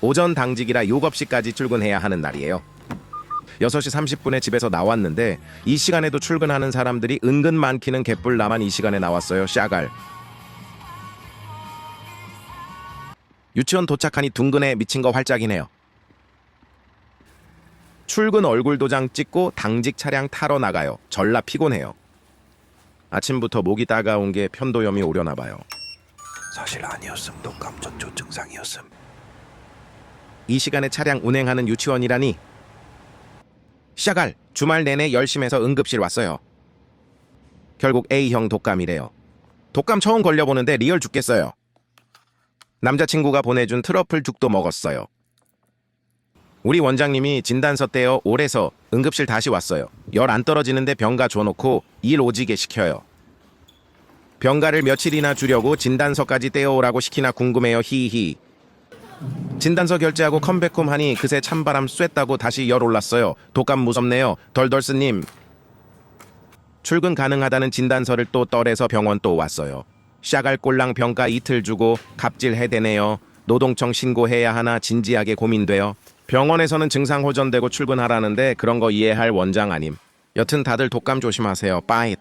오전 당직이라 6시까지 출근해야 하는 날이에요. 6시 30분에 집에서 나왔는데 이 시간에도 출근하는 사람들이 은근 많기는 개뿔 나만 이 시간에 나왔어요. 샤갈. 유치원 도착하니 둥근에 미친 거 활짝이네요. 출근 얼굴 도장 찍고 당직 차량 타러 나가요. 전라 피곤해요. 아침부터 목이 따가운 게 편도염이 오려나 봐요. 사실 아니었음 독감 전조 증상이었음 이 시간에 차량 운행하는 유치원이라니. 샤갈 주말 내내 열심히 해서 응급실 왔어요. 결국 A형 독감이래요. 독감 처음 걸려보는데 리얼 죽겠어요. 남자친구가 보내준 트러플 죽도 먹었어요. 우리 원장님이 진단서 떼어 올해서 응급실 다시 왔어요. 열 안 떨어지는데 병가 줘놓고 일 오지게 시켜요. 병가를 며칠이나 주려고 진단서까지 떼어오라고 시키나 궁금해요. 히히. 진단서 결제하고 컴백홈 하니 그새 찬바람 쐈다고 다시 열 올랐어요. 독감 무섭네요. 덜덜스님. 출근 가능하다는 진단서를 또 떨에서 병원 또 왔어요. 샤갈 꼴랑 병가 이틀 주고 갑질 해대네요. 노동청 신고해야 하나 진지하게 고민돼요. 병원에서는 증상 호전되고 출근하라는데 그런 거 이해할 원장 아님. 여튼 다들 독감 조심하세요. 빠잇.